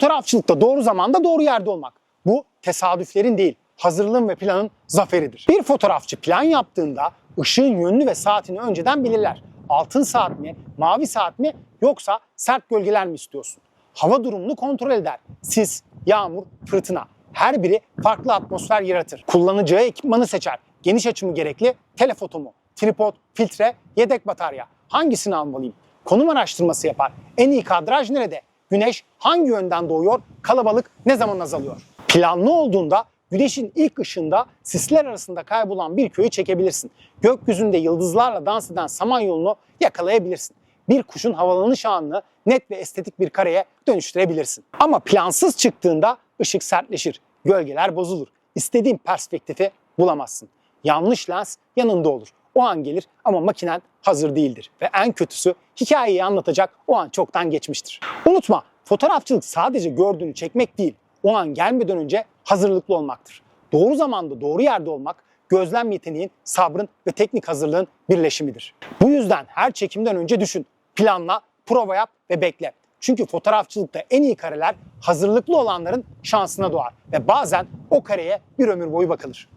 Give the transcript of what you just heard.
Fotoğrafçılıkta doğru zamanda doğru yerde olmak. Bu tesadüflerin değil, hazırlığın ve planın zaferidir. Bir fotoğrafçı plan yaptığında ışığın yönünü ve saatini önceden belirler. Altın saat mi, mavi saat mi yoksa sert gölgeler mi istiyorsun? Hava durumunu kontrol eder. Sis, yağmur, fırtına. Her biri farklı atmosfer yaratır. Kullanacağı ekipmanı seçer. Geniş açı mı gerekli, telefoto mu? Tripod, filtre, yedek batarya. Hangisini almalıyım? Konum araştırması yapar. En iyi kadraj nerede? Güneş hangi yönden doğuyor? Kalabalık ne zaman azalıyor? Planlı olduğunda güneşin ilk ışığında sisler arasında kaybolan bir köyü çekebilirsin. Gökyüzünde yıldızlarla dans eden Samanyolu'nu yakalayabilirsin. Bir kuşun havalanış anını net ve estetik bir kareye dönüştürebilirsin. Ama plansız çıktığında ışık sertleşir, gölgeler bozulur. İstediğin perspektifi bulamazsın. Yanlış lens yanında olur. O an gelir ama makinen hazır değildir. Ve en kötüsü hikayeyi anlatacak o an çoktan geçmiştir. Unutma fotoğrafçılık sadece gördüğünü çekmek değil. O an gelmeden önce hazırlıklı olmaktır. Doğru zamanda doğru yerde olmak gözlem yeteneğin, sabrın ve teknik hazırlığın birleşimidir. Bu yüzden her çekimden önce düşün, planla, prova yap ve bekle. Çünkü fotoğrafçılıkta en iyi kareler hazırlıklı olanların şansına doğar ve bazen o kareye bir ömür boyu bakılır.